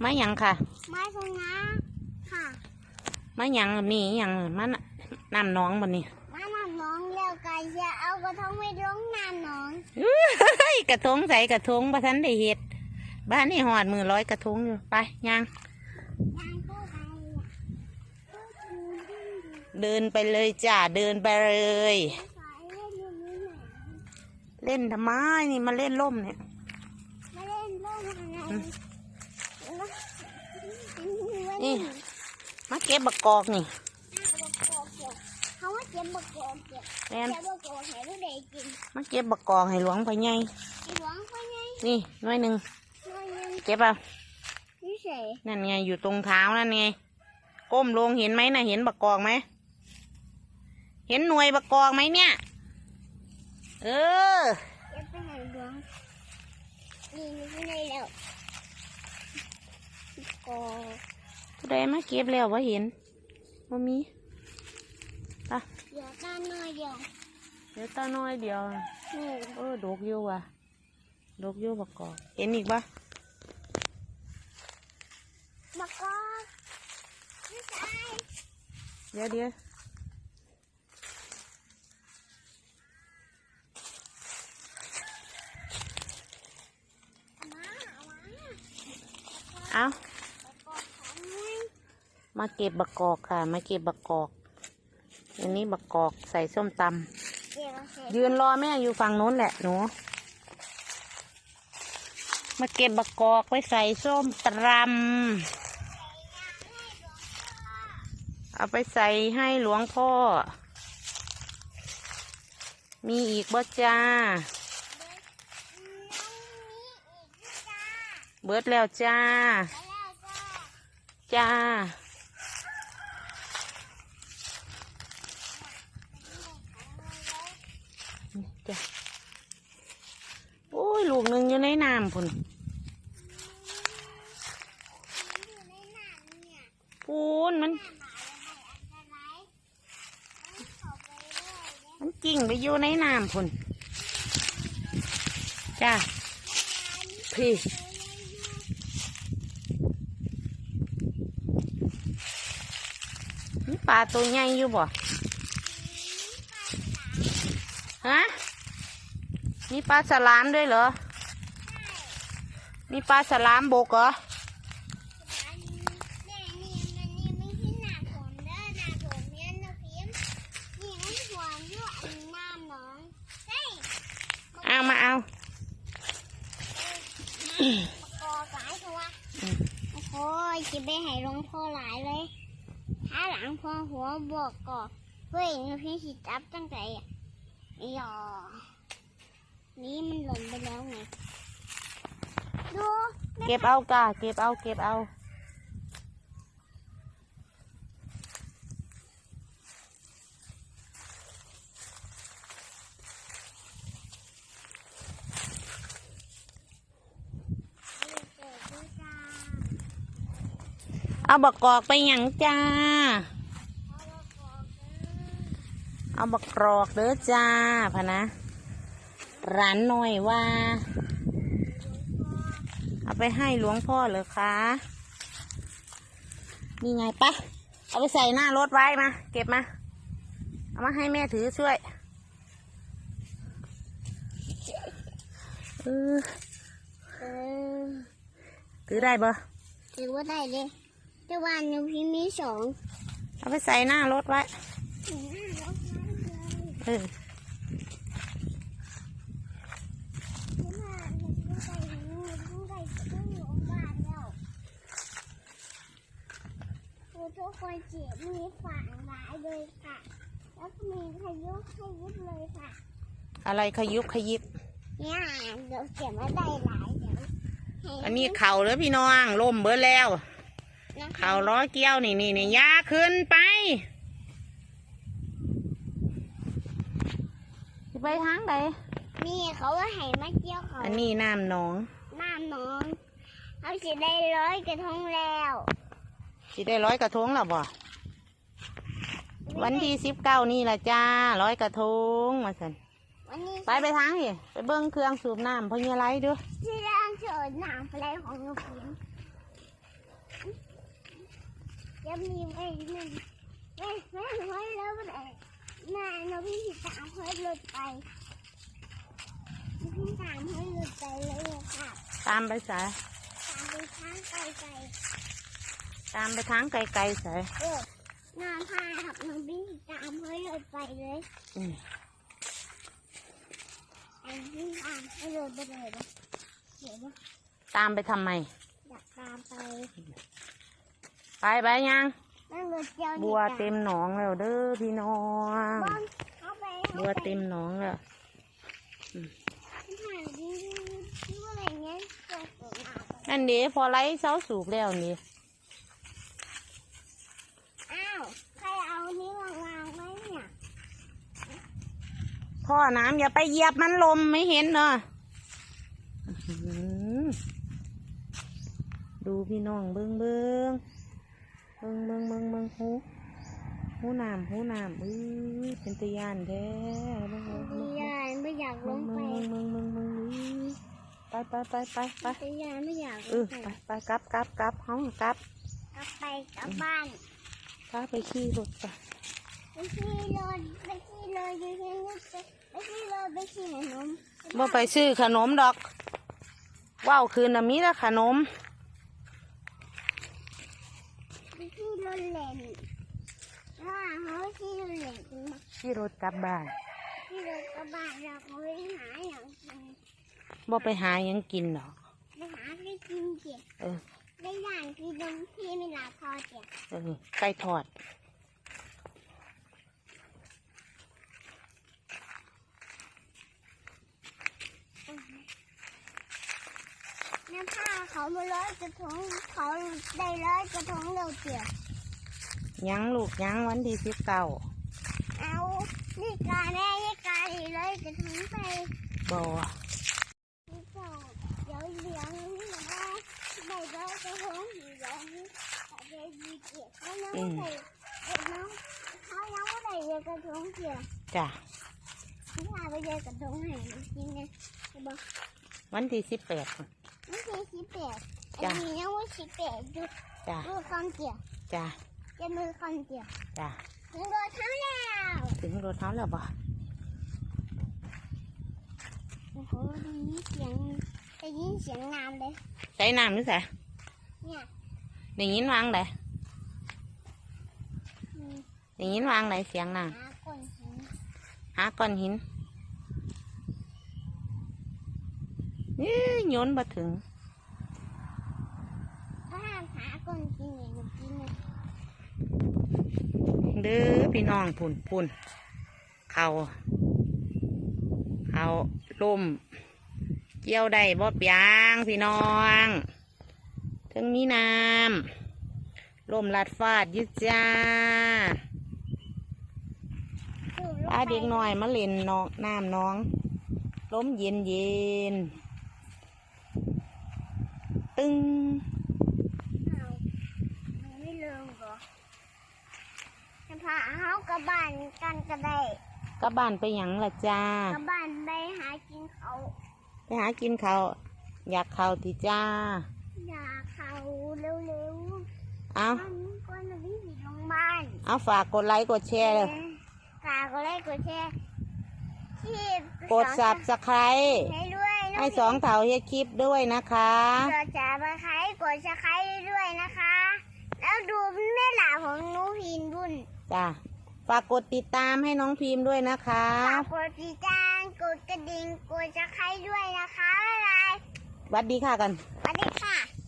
ไม้หยังค่ะ ไม้ชนะค่ะ ไม้หยังมีหยังมันน้ำหน้องบันนี้ไม้น้ำน้องแล้วไก่จะเอากระทงไปลงน้ำน้องเอ้ยกระทงใส่กระทงบ่ทันได้เฮ็ดบ้านนี่หอดมือร้อยกระทงอยู่ไปยังยายก็ไปอะเดินไปเลยจ้าเดินไปเลยสายเล่นอยู่นี่ไหนเล่นทำไมนี่มาเล่นล่มเนี่ยมาเล่นเล่นอะไร นี่ มาเก็บบักกอกนี่เขาว่าเจ็บบักโกงเจ็บแม่นเจ็บบักโกงให้ลูกเด็กกินมาเก็บบักกอกให้หลวงพ่อใหญ่ไอ้หวังไปไงนี่หน้อยหนึ่งช่วยยังเก็บเอานี่เสยนั่นไงอยู่ตรงเท้านั่นไงก้มลงเห็นไหมนะเห็นบักกอกไหมเห็นหน่วยบักกอกไหมเนี่ย เออเจ็บไปไหนหลวงนี่นี่ไปไหนแล้วโกงผู้ ใดมาเก็บแล้วว่าเห็นว่ามีไปเดี๋ยวตาหน่อยเดียวเดี๋ยวตาน้อยเดียวนี่เออดกอยู่ว่ะดกอยู่บักกอกเห็นอีกปะบักกอกไม่ใช่เดี๋ยวเดี๋ยวมาเอามา เอา บักกอกของไง มาเก็บบักกอกค่ะ มาเก็บบักกอก อันนี้บักกอกใส่ส้มตำเดี๋ยวเสร็จยืนรอแม่อยู่ฝั่งโน้นแหละหนู มาเก็บบักกอกไว้ใส่ส้มตำเอาไปใส่ให้หลวงพ่อ มีอีกบ่จ้า เบิดแล้วจ้า จ้า จ้าโอ้ย ลูกหนึ่งอยู่ในน้ำพุ่นพูนมัน มันกิ่งไปอยู่ในน้ำพุ่นจ้าพี่มีปลาตัวใหญ่อยู่บ่ฮะ มีปลาสลามด้วยเหรอมีปลาสลามบกเหรอเอามาเอาโอ้ยจะไปให้ลงพ่อหลายเลย ถ้าหลังพ่อหัวบอกก่อนเฮ้ยนพี่สิจับตั้งแต่อะอีหยอ นี่มันหล่นไปแล้วไง ดูเก็บเอากาเก็บเอา เก็บเอาเอาบักกอกไปหยังจ้า เอาบักกรอกเด้อจ้าพะนะ ร้านหน่อยว่า เอาไปให้หลวงพ่อเหรอคะนี่ไงปะเอาไปใส่หน้ารถไว้มา เก็บมา เอามาให้แม่ถือช่วยเออเออถือได้ปะถือว่าได้เลยแต่ว่าหนูพี่มีสอง เอาไปใส่หน้ารถไว้เออ ทุกคนจีบมีฝังหลายเลยค่ะ แล้วก็มีพายุพายุเลยค่ะ อะไรขยุบขยิบเนี่ยเดี๋ยวเก็บมาได้หลายเดี๋ยวให้อันนี้เข่าเลยพี่น้องล่มเบิดแล้ว นะคะเข่าร้อยเกี้ยวนี่นี่นี่ยาขึ้นไปสิไปทางใดนี่เขาว่าให้มาเกี่ยวเขาอันนี้น้ำหนองน้ำน้อง เขาจะได้ร้อยกระทงแล้ว สิได้ร้อยกระทงแล้วบ่วันที่สิบเก้านี่ละจ้าร้อยกระทงมาสันวันนี้ไปไปทางนี่ไปเบิ้งเครื่องสูบน้ำพญาไรดูที่ร่างเชิญน้ำอะไรของหนูพิมจะมีไม่หนึ่งไม่ไม่ไม่แล้วมันอะไรน่าเราพี่สิตามเพื่อนรถไปพี่ตามเพื่อนรถไปเลยอะค่ะตามไปสายตามไปทางไกลไกล ตามไปทางไกลๆสายเออนอนพาขับน้องพี่สิตามเพื่อนรถไปเลยอืมไอ้พี่ตามให้รถไปเลยนะเดี๋ยวนะตามไปทำไม อยากตามไปไปไปยัง นั่งรถเจ้าบัวเต็มหนองแล้วเด้อพี่น้อง บ้านเข้าไปบัวเต็มหนองแล้วผ่านที่ที่ว่าอะไรเงี้ยเกิดฝนมานั่นเดีพอไล่เสาสูบแล้วนี่ อ้าวใครเอานี้มาวางไว้เนี่ย ท่อน้ำอย่าไปเหยียบมันลมไม่เห็นเนาะอื้อหือดูพี่น้องเบิ้งเบิ้งเบิ้งเบิ้งเบิ้งเบิ้งหูหูน้ำหูน้ำอื้อเป็นตะยานแท้เบิ้งเบิ้งเบิ้งยายไม่อยากลเบิ้งงเบิ้ไปงเบิ้งเบิ้งเบิ้งอื้อไปไปไปไปไปแต่ยายไม่อยากเอลองไปไปไปกลับกลับกลับเฮากลับกลับไปกลับบ้านพาไปขี่รถไปไป ขี่รถไปขี่รถอยู่ที่นี่ไปไปขี่รถไปขี่ขนมบ่ไปซื้อขนมดอก ว้าวคืนน่ะมีแต่ขนม ไปขี่รถเล่นว่าเขาขี่รถเล่นมาขี่รถกลับบ้านขี่รถกลับบ้านเราเขาไปหาอย่างกินบ่ไปหาหยังกินดอกไปหาไปกินเจียเออได้อย่างกินนมที่ไม่ลาพอเจียเออไก่ทอด น้ำผ้า เขามาร้อยกระทงเขาได้ร้อยกระทงเราเจียยังลูกยังวันที่สิบเก้าเอานี่กาแม่นี่กาดีร้อยกระทงไปบ่นี่เจ้าเดี๋ยวเลี้ยงนี่นะแม่ได้ร้อยกระทงอยู่เดี๋ยวนี้แต่เดี๋ยวดีเจียเขายังไม่ได้เด็กน้องเขายังไม่ได้เรียนกระทงเจียจ้ะพี่พาไปเรียนกระทงให้จริงนะจะบอกวันที่สิบแปด สิบแปดจ้ะ อันนี้ยังว่าสิบแปดดูจ้ะดูคำเจียจ้ะจะมือคำเจียจ้ะถึงโดนทั้งแล้วถึงรถเท้าแล้วบ่โอ้โหได้ยินเสียงได้ยินเสียงน้ำเลยใช้น้ำนี่ใส่เนี่ยได้ยินวางไหนอืมได้ยินวางไหนเสียงน้หาก้อนหินำหาก้อนหินนี่โยนมาถึง ถ้าห้ามหาก้อนหิน เด้อพี่น้องพุ่นพุ่นเขาเขาล่มเกี่ยวได้บ่เปียงพี่น้องถึงมีน้ำล่มลัดฟาดยึดจ้าสูบลาเด็กหน้อยมาเล่นน้องน้ำน้องล้มเย็นเย็นตึงเอามันไม่เลิงเหรอจะ พาเขากลับบ้านกันก็ได้กลับบ้านไปหยังล่ะจ้ากลับบ้านไปหากินเขาไปหากินข้าวอยากข้าวติจ้า อยากเขาเร็วเอาๆมันก้อนวิ่งลงบ้านเอาฝากกดไลค์กดแชร์เลยฝากกดไลค์กดแชร์ที่กดสับสไครให้ด้วยน้ให้สองเถาเฮ็ดคลิปด้วยนะคะกดจับสไครกดสไครด้วยนะคะ แล้วดูแม่หลาของหนูพินบุญจ้าฝากกดติดตามให้น้องพิมพ์ด้วยนะคะ ฝากกดติดตามกดกระดิ่งกดสไครด้วยนะคะบ๊ายบายสวัสดีค่ะกัน สวัสดีค่ะ